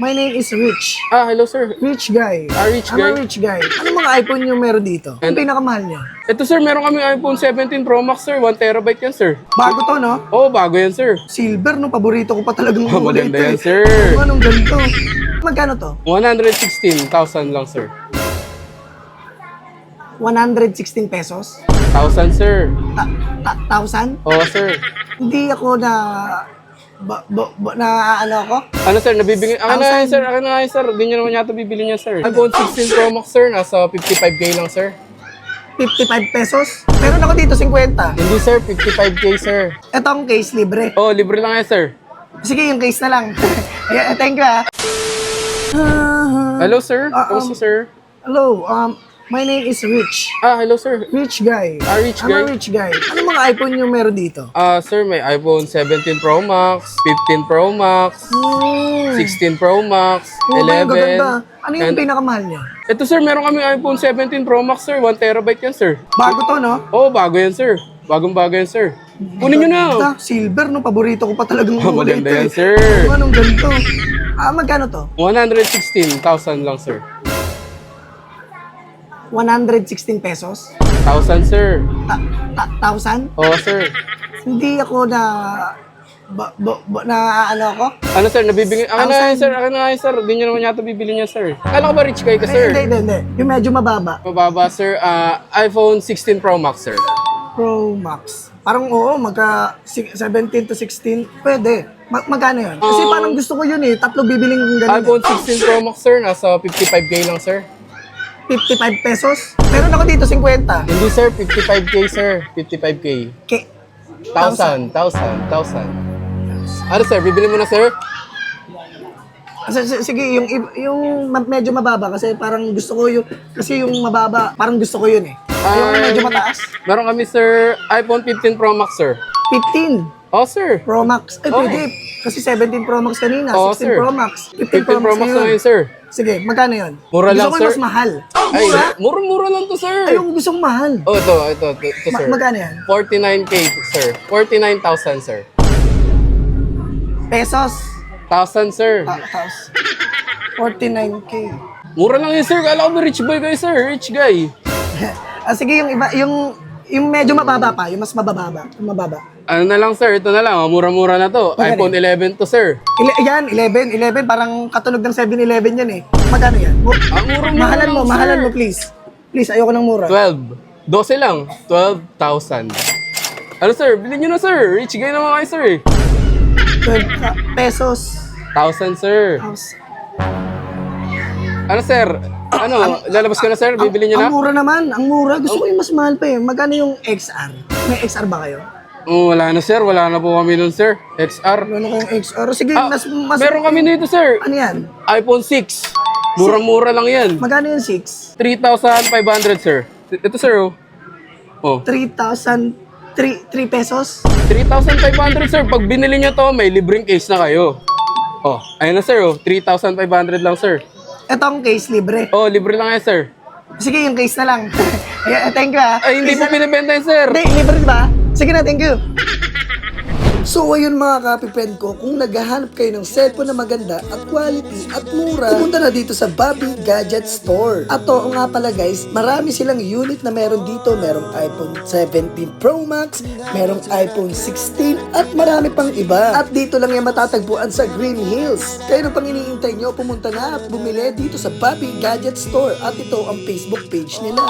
My name is Rich. Ah, hello sir. Rich guy. Ah, rich I'm guy? a rich guy. Ano mga iPhone yung meron dito? Ano And- pinakamahal niya? Ito sir, meron kami iPhone 17 Pro Max sir. 1 terabyte yan sir. Bago to, no? Oo, oh, bago yan sir. Silver, no? Paborito ko pa talagang Oh, kulay maganda ito, yan eh. sir. Anong ganito? Magkano to? 116,000 lang sir. 116 pesos? 1,000 sir. Ta ta thousand? Oo sir. Hindi ako na... Ba, ba, ba, na ano ako? Ano sir, nabibigay... Akin na Thousand. sir, akin na yan sir. Hindi nyo naman yata bibili niya sir. iPhone 16 Pro Max sir, nasa 55k lang sir. 55 pesos? Meron ako dito 50. Hindi sir, 55k sir. Ito ang case libre. Oh, libre lang yan sir. Sige, yung case na lang. yeah, thank you ah. Hello sir, kamusta um, sir? Hello, um, my name is Rich. Ah, hello sir. Rich guy. Ah, rich I'm guy? a rich guy. Ano mga iPhone yung meron dito? Ah, sir, may iPhone 17 Pro Max, 15 Pro Max, Hmm. 16 Pro Max, Oh, may 11. gaganda. Ano yung and- pinakamahal niya? Ito sir, meron kami iPhone 17 Pro Max sir, 1 terabyte yan sir. Bago to, no? Oo, oh, bago yan sir. Bagong bago yan sir. Kunin nyo na. Ganda. Silver, no? Paborito ko pa talagang Oh, kulay maganda ito, yan eh. sir. Ano, Anong ganito? Ah, magkano to? 116,000 lang sir. 116 pesos? 1,000 sir. Ta ta thousand? Oo sir. Hindi ako na... Ba, ba, ba, na ano ako? Ano sir, nabibigay... Akin na Thousand. sir, akin na nga yan sir. Hindi nyo naman yata bibili niya sir. Kala ko ba rich guy ka Hindi, sir? hindi, hindi. Yung medyo mababa. Mababa sir, ah, iPhone 16 Pro Max sir. Pro Max. Parang oo, magka si- 17 to 16, pwede. Ma- magkano yun? Kasi Um, parang gusto ko yun eh. Tatlo bibiling ganun. eh. iPhone 16 Pro Max sir, nasa 55k lang sir. 55 pesos. Meron ako dito 50. Hindi sir, 55k sir. 55k. K 1,000, 1,000, 1,000. Ano sir, bibili mo na sir? S- s- sige, yung yung medyo mababa kasi parang gusto ko yung kasi yung mababa, parang gusto ko yun eh. Yung Um, medyo mataas. Meron kami sir, iPhone 15 Pro Max sir. 15 Oh sir. Pro Max. Ay, Oo. pwede. Kasi 17 Pro Max kanina, Oo, 16 sir. Pro Max, 15 15, Pro Max, Pro Max na ngayon. ngayon sir. Sige, magkano yun? Mura gusto lang, ko sir. yung mas mahal. Ay, Mura? mura-mura lang to sir. Ay, yung gusto kong mahal. Oh, ito, ito, ito, ito Ma- sir. magkano yan? 49k sir. 49,000 sir. Pesos. 1,000 sir. Ta- Tapos, 49k. Mura lang yun sir. Kala ko ba rich boy kayo sir? Rich guy. ah, sige, yung iba, yung, yung medyo mababa pa, yung mas mababa, yung mababa. Ano na lang sir, ito na lang. oh, Mura-mura na to. Magkano iPhone 11 to sir. Ile, yan, 11, 11, parang katunog ng 7-Eleven yan eh. Magkano yan? Mu- Ah, mura-mura mahalan lang, mo, sir. mahalan mo please. Please, ayoko ng mura. 12. 12 lang. 12,000. Ano sir? Bilhin nyo na sir. Rich guy naman kayo sir. eh. 12 ka- pesos. 1,000 sir. Tapos, Ano sir? Ano? Lalabas ka na sir? Bibili nyo na? Ang mura naman, ang mura. Gusto ko yung mas mahal pa eh. Magkano yung XR? May XR ba kayo? Oh, wala na sir. Wala na po kami nun sir. XR. Ano kayong XR? Sige, Ah, mas, mas... meron kami dito sir. Ano yan? iPhone 6. Murang-mura lang yan. Magkano yung 6? 3,500 sir. Ito sir oh. Oh. 3,000... 3, 3 pesos? 3,500 sir. Pag binili nyo to, may libreng case na kayo. Oh, ayun na sir oh. 3,500 lang sir. Ito ang case libre. Oh, libre lang yan sir. Sige, yung case na lang. yeah, thank you ah. Ay, hindi Case po pinibenta yan sir. Hindi, libre ba? Sige na, thank you. So ayun mga kapi-friend ko, kung naghahanap kayo ng cellphone na maganda at quality at mura, pumunta na dito sa Bobby Gadget Store. At oo nga pala guys, marami silang unit na meron dito. Merong iPhone 17 Pro Max, merong iPhone 16 at marami pang iba. At dito lang yan matatagpuan sa Green Hills. Kaya nung pang iniintay nyo, pumunta na at bumili dito sa Bobby Gadget Store. At ito ang Facebook page nila.